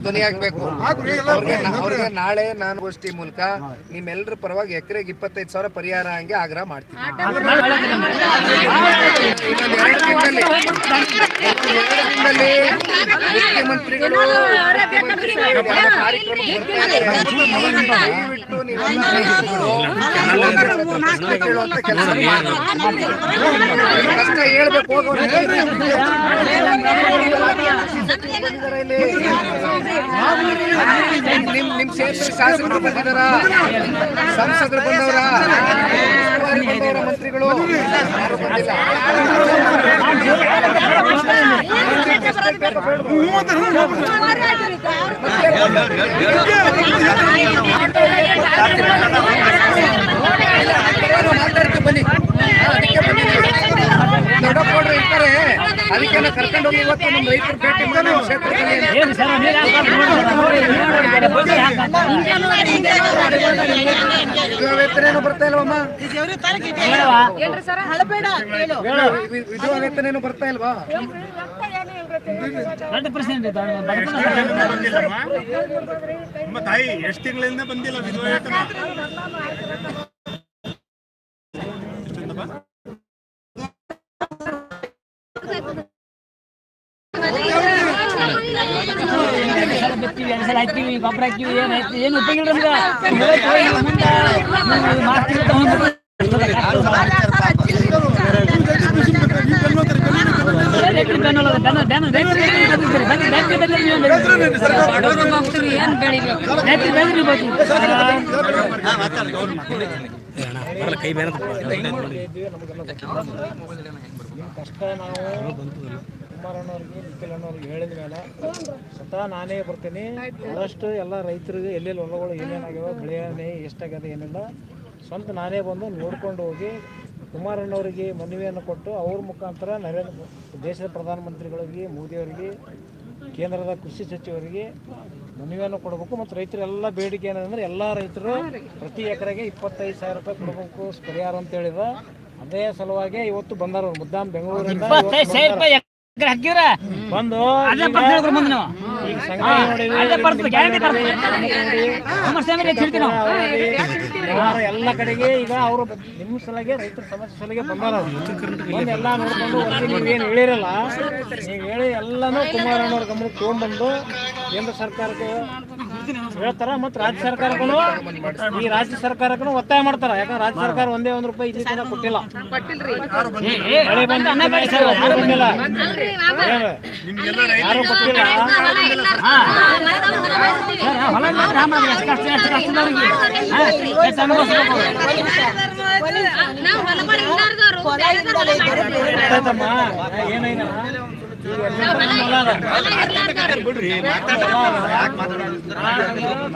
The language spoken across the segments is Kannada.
ಧ್ವನಿ ಆಗ್ಬೇಕು. ಅವ್ರಿಗೆ ಅವ್ರಿಗೆ ನಾಳೆ ನಾನು ಗೋಷ್ಠಿ ಮೂಲಕ ನಿಮ್ಮೆಲ್ಲರ ಪರವಾಗಿ ಎಕರೆಗೆ ಇಪ್ಪತ್ತೈದು ಸಾವಿರ ಪರಿಹಾರ ಹಂಗೆ ಆಗ್ರಹ ಮಾಡ್ತೀನಿ. ಮುಖ್ಯಮಂತ್ರಿಗಳು ದಯವಿಟ್ಟು ನೀವೆಲ್ಲ ಕಷ್ಟ ಕೇಳುವಂತ ಕೆಲಸ ಮಾಡಿ. ಕಷ್ಟ ಹೇಳ್ಬೇಕು ಹೋಗೋರು ನಿಮ್ ನಿಮ್ ಶಾಸಕರು ಬಂದಿದಾರ ಸಂಸದರು ಬಂದವರ ಮಂತ್ರಿಗಳು ಯಾರು ಬಂದಿಲ್ಲ ಮಾತಾಡ್ತೀವಿ ಬನ್ನಿ ದೊಡ್ಡಪ್ಪಗೌಡ್ರು ಇರ್ತಾರೆ ಅದಕ್ಕೆ ನಾವು ಕರ್ಕೊಂಡು ಹೋಗಿ ಇವತ್ತು ನಮ್ಮ ರೈತರು ಭೇಟಿ ಮಾಡಿ ನಮ್ಮ ಕ್ಷೇತ್ರದಲ್ಲಿ ವಿಧವಾ ವೇತನ ಏನು ಬರ್ತಾ ಇಲ್ವಮ್ಮ ಇದು ವಿಧವಾ ವೇತನ ಏನು ಬರ್ತಾ ಇಲ್ವಾ? ನಮ್ಮ ತಾಯಿ ಎಷ್ಟು ತಿಂಗಳಿಂದ ಬಂದಿಲ್ಲ ವಿಧವಾ ವೇತನ ಬಿತ್ತೀವಿ ಎರಡು ಸಲ ಹಾಕ್ತೀವಿ ಗೊಬ್ಬರ ಹಾಕ್ತೀವಿ ಏನು ಹಾಕ್ತೀವಿ ಏನು ಉಪಯೋಗ ಇಲ್ಲ ನಮ್ಗೆ ಮುಂದೆ ಮಾರ್ತೀವಿ ಬೇರೆ ನಾವು ನಾನೇ ಬರ್ತೀನಿ ಆದಷ್ಟು ಎಲ್ಲ ರೈತರಿಗೆ ಎಲ್ಲೆಲ್ಲಿ ಹೊಲಗಳು ಏನೇನಾಗ್ಯಾವ ಬೆಳೆ ಎಷ್ಟಾಗ್ಯದ ಏನಿಲ್ಲ ಸ್ವಂತ ನಾನೇ ಬಂದು ನೋಡ್ಕೊಂಡು ಹೋಗಿ ಕುಮಾರಣ್ಣವರಿಗೆ ಮನವಿಯನ್ನು ಕೊಟ್ಟು ಅವ್ರ ಮುಖಾಂತರ ನರೇಂದ್ರ ದೇಶದ ಪ್ರಧಾನಮಂತ್ರಿಗಳಿಗೆ ಮೋದಿಯವರಿಗೆ ಕೇಂದ್ರದ ಕೃಷಿ ಸಚಿವರಿಗೆ ಮನವಿಯನ್ನು ಕೊಡಬೇಕು. ಮತ್ತು ರೈತರೆಲ್ಲ ಬೇಡಿಕೆ ಏನಂದ್ರೆ ಎಲ್ಲ ರೈತರು ಪ್ರತಿ ಎಕರೆಗೆ ಇಪ್ಪತ್ತೈದು ಸಾವಿರ ರೂಪಾಯಿ ಕೊಡಬೇಕು. ಪರಿಹಾರ ಅಂತ ಹೇಳಿದ ಅದೇ ಸಲುವಾಗಿ ಇವತ್ತು ಬಂದಾರ ಮುದ್ದಾಮ್ ಮುದ್ದಾಂ ಬೆಂಗಳೂರಿಂದ ಬಂದು ಬರ್ತದೆ, ಗ್ಯಾರಂಟಿ ಬರ್ತದೆ. ಕುಮಾರಸ್ವಾಮಿ ನಾವು ಎಲ್ಲ ಕಡೆಗೆ ಈಗ ಅವರು ನಿಮ್ಮ ಸಲಗೆ ರೈತರ ಸಮಸ್ಯೆ ಸಲಗೆ ಬಂದಾರ ಎಲ್ಲ ನೋಡ್ಕೊಂಡು ಏನು ನೀವೇನು ಹೇಳಿರಲ್ಲ ನೀವು ಹೇಳಿ ಎಲ್ಲನೂ ಕುಮಾರಣ್ಣವ್ರ ಗಮನಕ್ಕೆ ತೊಗೊಂಡ್ಬಂದು ಕೇಂದ್ರ ಸರ್ಕಾರಕ್ಕೆ ಹೇಳ್ತಾರ ಮತ್ತು ರಾಜ್ಯ ಸರ್ಕಾರಕ್ಕೂ ಈ ರಾಜ್ಯ ಸರ್ಕಾರಕ್ಕೂ ಒತ್ತಾಯ ಮಾಡ್ತಾರ ಯಾಕಂದ್ರೆ ರಾಜ್ಯ ಸರ್ಕಾರ ಒಂದೇ ಒಂದು ರೂಪಾಯಿ ಇಲ್ಲಿ ತನಕ ಕೊಟ್ಟಿಲ್ಲ ಮಳೆ ಬಂದ ಯಾರು ಕೊಟ್ಟಿಲ್ಲ ಹೊಲ ಮಾತ್ರ ರಾಮ ಎಷ್ಟು ಕಷ್ಟ ಎಷ್ಟು ಕಷ್ಟದವ್ರಿಗೆ ಹಾ, ಎಷ್ಟು ಅನುಭವಿಸ್ಬೇಕು ಗೊತ್ತಾಯ್ತಮ್ಮ ಏನೈನ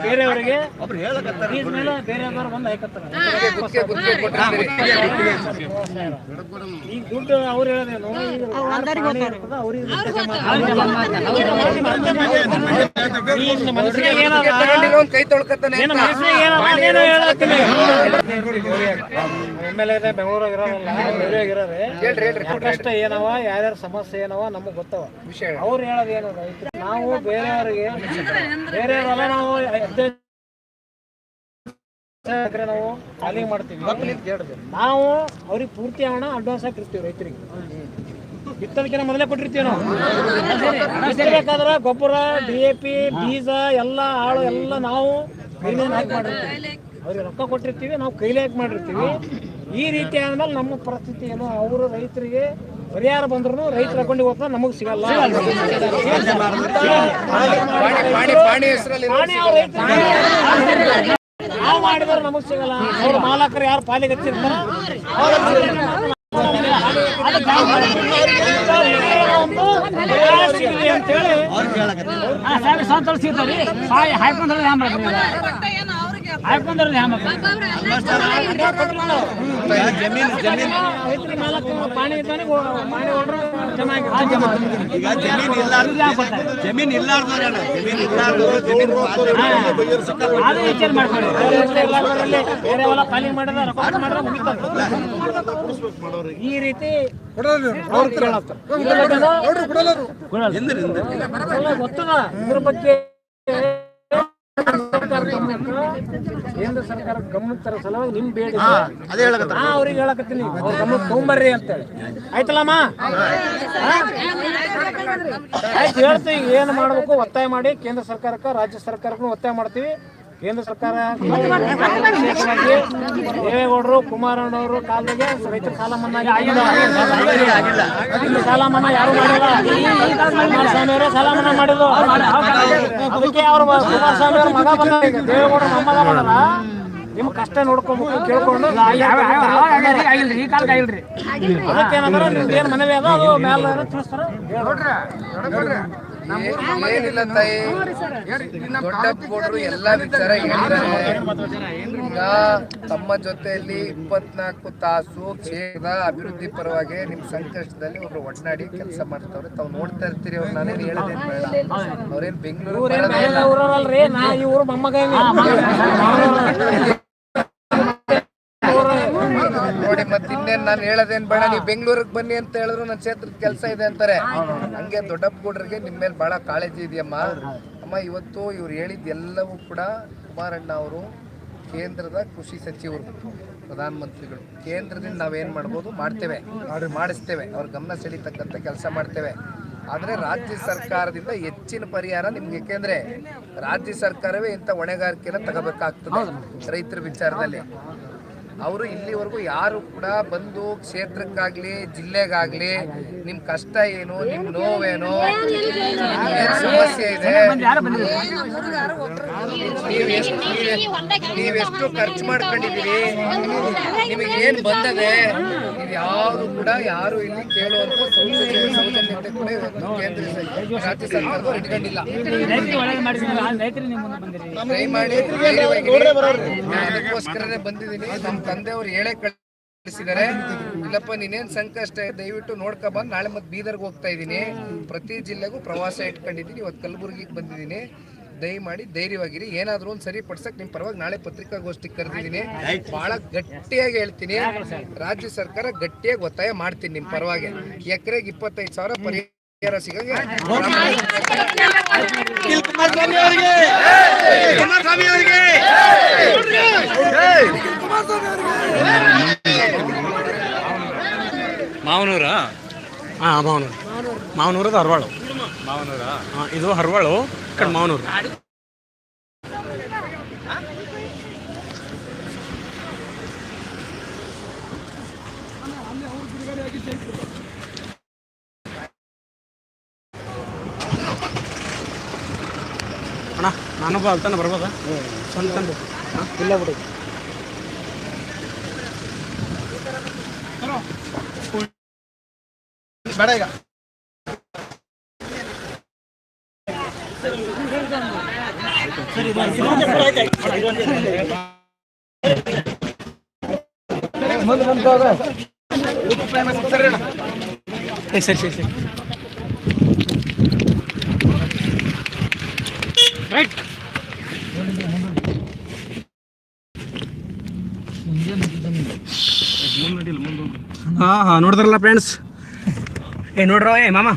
ಬೇರೆಯವರಿಗೆ ಮೇಲೆ ಬೇರೆಯವರು ಬಂದು ಹಾಕತ್ತಾರೆ ಈಗ ದುಡ್ಡು ಅವ್ರು ಹೇಳೋದೇನು ಅವ್ರಿಗೆ ಈಗ ಮನಸ್ಸಿಗೆ ಏನದ ಒಂದ್ ಕೈ ತೊಳ್ಕತ್ತಾನೆ ಏನು ಎಂ ಎಲ್ ಎ ಬೆಂಗಳೂರಾಗ ಇರೋರಲ್ಲ ಬೆಂಗಳೂರಾಗ ಇರೋರೆ ಹೇಳ್ರಿ ಹೇಳ್ರಿ. ಕಷ್ಟ ಏನವ ಯಾರ್ಯಾರ ಸಮಸ್ಯೆ ಏನವ ನಮಗ್ ಗೊತ್ತವ. ಅವ್ರು ಹೇಳೋದು ಏನದ ನಾವು ಬೇರೆಯವ್ರಿಗೆ ಬೇರೆಯವರೆಲ್ಲ ನಾವು ನಾವು ಅಲ್ಲಿ ಮಾಡ್ತೀವಿ. ನಾವು ಅವ್ರಿಗೆ ಪೂರ್ತಿ ಹಣ ಅಡ್ವಾನ್ಸ್ ಹಾಕಿರ್ತೀವಿ ರೈತರಿಗೆ. ಬಿತ್ತೋದಕ್ಕಿಂತ ಮೊದಲೇ ಕೊಟ್ಟಿರ್ತೀವಿ ನಾವು. ಬಿತ್ತಬೇಕಾದ್ರೆ ಗೊಬ್ಬರ ಡಿ ಎ ಪಿ ಬೀಜ, ಎಲ್ಲ ಆಳು ಎಲ್ಲ ನಾವು ಮಾಡಿರ್ತೀವಿ. ಅವ್ರಿಗೆ ರೊಕ್ಕ ಕೊಟ್ಟಿರ್ತೀವಿ, ನಾವು ಕೈಲೇ ಹಾಕಿ ಮಾಡಿರ್ತೀವಿ. ಈ ರೀತಿ ಆದ್ಮೇಲೆ ನಮ್ಮ ಪರಿಸ್ಥಿತಿ ಏನು? ಅವರು ರೈತರಿಗೆ ಪರಿಹಾರ ಬಂದ್ರು ರೈತರ ಅಕೌಂಟಿಗೆ ಹೋಗ್ತಾ ನಮಗೆ ಸಿಗಲ್ಲ. ನಾವು ಮಾಡಿದ್ರೆ ನಮಗ್ ಸಿಗಲ್ಲ. ಅವ್ರ ಮಾಲಕರು ಯಾರು ಪಾಲಿಗೆ ಹಚ್ಚಿರ್ತಾರ ಅಂತೇಳಿ ಹಾ, ಸಾವಿರ ಸಂತೋಷ ಸಿಗ್ತಾವ್ರಿ ಹಾಯ್ ಹಾಯ್ಕೊಂಡ್ರೆ ಹ್ಯಾಂಗ ಮಾಡ್ತೀವಿ ಜಮೀನ್ ಇಲ್ಲಾರ್ದು ಜಮೀನ್ ಇಲ್ಲಾರ್ದವ್ರಲ್ಲ ಜಮೀನ್ ಇಲ್ಲಾರ್ದವ್ರು ಜಮೀನ್ ಅದು ವಿಚಾರ ಮಾಡ್ಕೊಳ್ಳಿ. ಬೇರೆ ಎಲ್ಲಾದ್ರಲ್ಲಿ ಬೇರೆ ಹೊಲ ಖಾಲಿ ಮಾಡಿದ್ರೆ ರೊಕ್ಕ ಮಾಡಿದ್ರೆ ಮುಗಿತದೆ ಈ ರೀತಿ ಗೊತ್ತದ? ಇದ್ರ ಬಗ್ಗೆ ಕೇಂದ್ರ ಸರ್ಕಾರ ಗಮನಕ್ಕೆ ತರೋ ಸಲುವಾಗಿ ನಿಮ್ ಬೇಡಿ ನಾ ಅವ್ರಿಗೆ ಹೇಳಕತ್ತೀನಿ. ಅವ್ರ ಗಮನಕ್ಕೆ ತಗೊಂಬರ್ರಿ ಅಂತೇಳಿ. ಆಯ್ತಲ್ಲಮ್ಮ? ಆಯ್ತು. ಹೇಳ್ತೀವಿ ಏನು ಮಾಡಬೇಕು ಒತ್ತಾಯ ಮಾಡಿ. ಕೇಂದ್ರ ಸರ್ಕಾರಕ್ಕೆ ರಾಜ್ಯ ಸರ್ಕಾರಕ್ಕೂ ಒತ್ತಾಯ ಮಾಡ್ತೀವಿ. ಕೇಂದ್ರ ಸರ್ಕಾರ ದೇವೇಗೌಡರು ಕುಮಾರಣ್ಣವರು ಕಾಲದಾಗೆ ರೈತರ ಸಾಲ ಮನ್ನಾ ಆಗಿಲ್ಲ. ಸಾಲ ಮನ್ನಾ ಯಾರು ಮಾಡಿಲ್ಲ? ಸಾಲ ಮನ್ನಾ ಮಾಡಿದ್ರು. ಅದಕ್ಕೆ ಅವರು ಕುಮಾರಸ್ವಾಮಿ ಅವ್ರ ಮಗ ಬಂದ. ಈಗ ದೇವೇಗೌಡ ಮೊಮ್ಮಗ ಮಾಡಲ್ಲ ನಿಮ್ ಕಷ್ಟ ನೋಡ್ಕೊಬೇಕು ಕೇಳ್ಕೊಂಡು ಆಗಿಲ್ರಿ ಈ ಕಾಲಕ್ಕೆ ಆಗಿಲ್ರಿ. ಅದಕ್ಕೆ ಏನಂದ್ರೆ ನಿಮ್ದು ಏನು ಮನವಿ ಅದ? ಅದು ಮೇಲೆ ತಿಳಿಸ್ತಾರ? ಏನಿಲ್ಲ ತಾಯಿ. ದೊಡ್ಡಪ್ಪಗೌಡರು ಎಲ್ಲ ವಿಚಾರ ಹೇಳಿದ್ದಾರೆ ಈಗ ತಮ್ಮ ಜೊತೆಯಲ್ಲಿ ಇಪ್ಪತ್ನಾಲ್ಕು ತಾಸು ಕ್ಷೇತ್ರದ ಅಭಿವೃದ್ಧಿ ಪರವಾಗಿ ನಿಮ್ ಸಂಕಷ್ಟದಲ್ಲಿ ಒಬ್ರು ಒಡನಾಡಿ ಕೆಲಸ ಮಾಡ್ತಾವ್ರೆ. ತಾವ್ ನೋಡ್ತಾ ಇರ್ತೀರಿ ಅವ್ರು. ನಾನೇನು ಹೇಳದೇನ್ ಬೇಡ. ಅವ್ರೇನ್ ಬೆಂಗಳೂರು ಬೇರೆ ಊರಲ್ರಿ ನಾ ಈ ಊರು ಮೊಮ್ಮಗ ಇವ್ನು. ನೋಡಿ ಇನ್ನೇನ್ ನಾನು ಹೇಳದೇನ್ ಬೇಡ ನೀವು ಬೆಂಗಳೂರಿಗೆ ಬನ್ನಿ ಅಂತ ಹೇಳಿದ್ರು ನನ್ನ ಕ್ಷೇತ್ರದ ಕೆಲಸ ಇದೆ ಅಂತಾರೆ. ಹಂಗೆ ದೊಡ್ಡಪ್ಪಗೌಡರಿಗೆ ನಿಮ್ಮ ಮೇಲೆ ಬಹಳ ಕಾಳಜಿ ಇದೆಯಮ್ಮ. ಅಮ್ಮ ಇವತ್ತು ಇವ್ರು ಹೇಳಿದ ಎಲ್ಲವೂ ಕೂಡ ಕುಮಾರಣ್ಣ ಅವರು ಕೇಂದ್ರದ ಕೃಷಿ ಸಚಿವರು ಪ್ರಧಾನಮಂತ್ರಿಗಳು. ಕೇಂದ್ರದಿಂದ ನಾವೇನು ಮಾಡ್ಬೋದು ಮಾಡ್ತೇವೆ. ಮಾಡಿಸ್ತೇವೆ. ಅವ್ರ ಗಮನ ಸೆಳೀತಕ್ಕಂಥ ಕೆಲಸ ಮಾಡ್ತೇವೆ. ಆದರೆ ರಾಜ್ಯ ಸರ್ಕಾರದಿಂದ ಹೆಚ್ಚಿನ ಪರಿಹಾರ ನಿಮ್ಗೆ ಯಾಕೆಂದ್ರೆ ರಾಜ್ಯ ಸರ್ಕಾರವೇ ಇಂಥ ಹೊಣೆಗಾರಿಕೆಯನ್ನು ತಗೋಬೇಕಾಗ್ತದೆ. ರೈತರ ವಿಚಾರದಲ್ಲಿ. ಅವರು ಇಲ್ಲಿವರೆಗೂ ಯಾರು ಕೂಡ ಬಂದು ಕ್ಷೇತ್ರಕ್ಕಾಗ್ಲಿ, ಜಿಲ್ಲೆಗಾಗ್ಲಿ ನಿಮ್ ಕಷ್ಟ ಏನು, ನಿಮ್ ನೋವೇನು ಸಮಸ್ಯೆ ಇದೆ? ನೀವೆಷ್ಟು ಖರ್ಚು ಮಾಡ್ಕೊಂಡಿದ್ದೀರಿ? ನಿಮಗೆ ಏನು ಬಂದದೆ? ಯಾವುದು ಕೂಡ ಯಾರು ಇಲ್ಲಿ ಕೇಳುವಂತ ಸೌಜನ್ಯ ಸೌಜನ್ಯತೆ ಕೂಡ ಇವತ್ತು ಕೇಂದ್ರ ರಾಜ್ಯ ಸರ್ಕಾರದ ಇಟ್ಕೊಂಡಿಲ್ಲ. ಟ್ರೈ ಮಾಡಿ ಅದಕ್ಕೋಸ್ಕರನೇ ಬಂದಿದ್ದೀನಿ. ನಮ್ಮ ತಂದೆಯವರು ಹೇಳೇ ಕಳಿಸಿದ್ದಾರೆ. ಇಲ್ಲಪ್ಪ ನೀನೇನ್ ಸಂಕಷ್ಟ? ದಯವಿಟ್ಟು ನೋಡ್ಕೊ ಬಂದು ನಾಳೆ ಮತ್ತೆ ಬೀದರ್ಗೆ ಹೋಗ್ತಾ ಇದ್ದೀನಿ. ಪ್ರತಿ ಜಿಲ್ಲೆಗೂ ಪ್ರವಾಸ ಇಟ್ಕೊಂಡಿದ್ದೀನಿ. ಇವತ್ತು ಕಲಬುರಗಿಗೆ ಬಂದಿದ್ದೀನಿ. ದಯಮಾಡಿ ಧೈರ್ಯವಾಗಿರಿ. ಏನಾದ್ರು ಒಂದು ಸರಿ ಪಡ್ಸಕ್ ನಿಮ್ ಪರವಾಗಿ ನಾಳೆ ಪತ್ರಿಕಾಗೋಷ್ಠಿ ಕರೆದಿದ್ದೀನಿ. ಬಹಳ ಗಟ್ಟಿಯಾಗಿ ಹೇಳ್ತೀನಿ. ರಾಜ್ಯ ಸರ್ಕಾರ ಗಟ್ಟಿಯಾಗಿ ಒತ್ತಾಯ ಮಾಡ್ತೀನಿ ನಿಮ್ ಪರವಾಗಿ. ಎಕರೆಗೆ ಇಪ್ಪತ್ತೈದು ಸಾವಿರ ಪರಿಹಾರ ಸಿಗಂಗೆ. ಮಾವನೂರ? ಹಾಂ ಮಾವನೂರು. ಮಾವನೂರು ಹರವಾಳು ಮಾವನೂರ ಹಾಂ ಇದು ಹರವಾಳು ಕಡೆ ಮಾವನೂರು. ಅಣ್ಣ ನಾನೊಬ್ಬ ಅಲ್ತಾನೆ ಬರ್ಬೋದಾ? ಸ್ವಂತ ಇಲ್ಲ ಬಿಡಿ. ಬೇಡ ಈಗ ಸರಿ ಸರಿ ಸರಿ. ರೈಟ್ ಹಾ ಹಾಂ ನೋಡಿದ್ರಲ್ಲ ಫ್ರೆಂಡ್ಸ್ ಏ ನೋಡ್ರ ಏ ಮಾಮ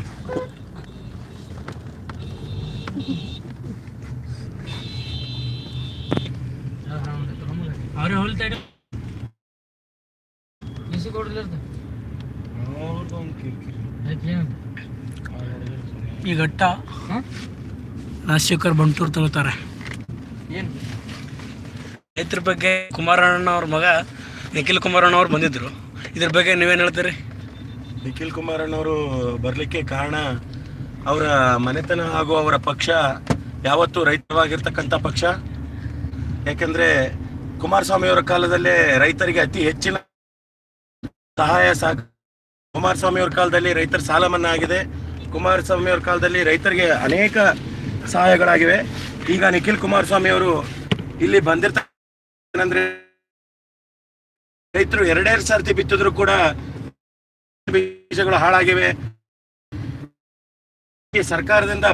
ಅವ್ರೆ ಹೋಲ್ತಾ ಇಡು ಬಿಸಿ ಕೊಡ್ರಿ ಈ ಘಟ್ಟ ರಾಜಶೇಖರ್ ಬಂಟೂರ್ ತಗೋತಾರೆ ರೈತರ ಬಗ್ಗೆ ಕುಮಾರಣ್ಣ ಅವ್ರ ಮಗ ನಿಖಿಲ್ ಕುಮಾರಣ್ಣ ಅವ್ರು ಬಂದಿದ್ರು ಇದ್ರ ಬಗ್ಗೆ ನೀವೇನು ಹೇಳ್ತೀರಿ ನಿಖಿಲ್ ಕುಮಾರಣ್ಣವರು ಬರಲಿಕ್ಕೆ ಕಾರಣ ಅವರ ಮನೆತನ ಹಾಗೂ ಅವರ ಪಕ್ಷ ಯಾವತ್ತೂ ರೈತವಾಗಿರ್ತಕ್ಕಂಥ ಪಕ್ಷ. ಯಾಕೆಂದ್ರೆ ಕುಮಾರಸ್ವಾಮಿ ಅವರ ಕಾಲದಲ್ಲೇ ರೈತರಿಗೆ ಅತಿ ಹೆಚ್ಚಿನ ಸಹಾಯ ಸಾಕ ಕುಮಾರಸ್ವಾಮಿ ಅವ್ರ ಕಾಲದಲ್ಲಿ ರೈತರ ಸಾಲ ಮನ್ನಾ ಆಗಿದೆ. ಕುಮಾರಸ್ವಾಮಿ ಅವರ ಕಾಲದಲ್ಲಿ ರೈತರಿಗೆ ಅನೇಕ ಸಹಾಯಗಳಾಗಿವೆ. ಈಗ ನಿಖಿಲ್ ಕುಮಾರಸ್ವಾಮಿ ಅವರು ಇಲ್ಲಿ ಬಂದಿರ್ತಾರೆ ರೈತರು ಎರಡೆರಡು ಸರ್ತಿ ಬಿತ್ತಿದ್ರು ಕೂಡ ಬೀಜಗಳು ಹಾಳಾಗಿವೆ. ಸರ್ಕಾರದಿಂದ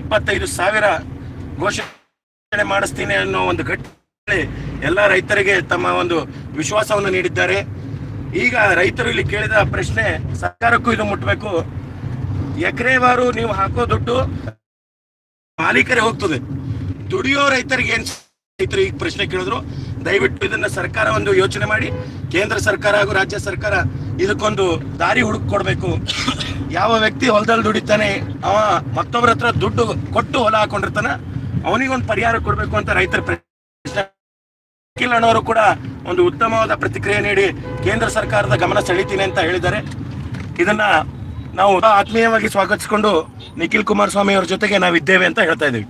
ಇಪ್ಪತ್ತೈದು ಸಾವಿರ ಘೋಷಣೆ ಮಾಡಿಸ್ತೀನಿ ಅನ್ನೋ ಒಂದು ಘಟನೆ ಎಲ್ಲ ರೈತರಿಗೆ ತಮ್ಮ ಒಂದು ವಿಶ್ವಾಸವನ್ನು ನೀಡಿದ್ದಾರೆ. ಈಗ ರೈತರು ಇಲ್ಲಿ ಕೇಳಿದ ಪ್ರಶ್ನೆ, ಸರ್ಕಾರಕ್ಕೂ ಇದು ಮುಟ್ಟಬೇಕು ಎಕರೆವಾರು ನೀವು ಹಾಕೋ ದುಡ್ಡು ಮಾಲೀಕರೇ ಹೋಗ್ತದೆ. ದುಡಿಯೋ ರೈತರಿಗೆ ಏನ್ ರೈತರು ಈಗ ಪ್ರಶ್ನೆ ಕೇಳಿದ್ರು? ದಯವಿಟ್ಟು ಇದನ್ನ ಸರ್ಕಾರ ಒಂದು ಯೋಚನೆ ಮಾಡಿ. ಕೇಂದ್ರ ಸರ್ಕಾರ ಹಾಗೂ ರಾಜ್ಯ ಸರ್ಕಾರ ಇದಕ್ಕೊಂದು ದಾರಿ ಹುಡುಕ್ ಕೊಡ್ಬೇಕು ಯಾವ ವ್ಯಕ್ತಿ ಹೊಲದಲ್ಲಿ ದುಡಿತಾನೆ ಅವ ಮತ್ತೊಬ್ಬರ ಹತ್ರ ದುಡ್ಡು ಕೊಟ್ಟು ಹೊಲ ಹಾಕೊಂಡಿರ್ತಾನ ಅವನಿಗೊಂದು ಪರಿಹಾರ ಕೊಡ್ಬೇಕು ಅಂತ ರೈತರ ಅಣ್ಣವರು ಕೂಡ ಒಂದು ಉತ್ತಮವಾದ ಪ್ರತಿಕ್ರಿಯೆ ನೀಡಿ ಕೇಂದ್ರ ಸರ್ಕಾರದ ಗಮನ ಸೆಳಿತೀನಿ ಅಂತ ಹೇಳಿದ್ದಾರೆ. ಇದನ್ನ ನಾವು ಆತ್ಮೀಯವಾಗಿ ಸ್ವಾಗತಿಸಿಕೊಂಡು ನಿಖಿಲ್ ಕುಮಾರಸ್ವಾಮಿ ಅವರ ಜೊತೆಗೆ ನಾವಿದ್ದೇವೆ ಅಂತ ಹೇಳ್ತಾ ಇದ್ದೀವಿ.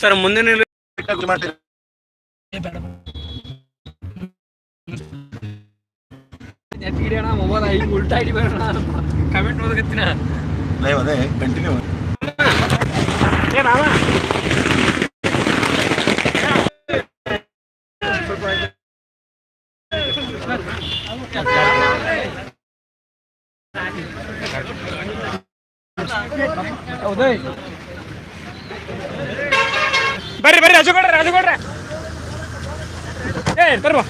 ಸರ್ ಮುಂದಿನ ಮೊಬೈಲ್ ಈಗ ಉಲ್ಟಾ ಹಿಡಿಬೇಡ ಕಮೆಂಟ್ ಓದಕತ್ತೀನ ಲೈವ್ ಅದೇ ಕಂಟಿನ್ಯೂ ಬರ್ರಿ ಬರ್ರಿ ರಾಜುಗೌಡ್ರ ರಾಜುಗೌಡ್ರ. ಏ ಬರ್ಬೋ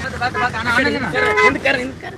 ಹಿಂದ್ ಕರ್ ಹಿಂದ್ ಕರ್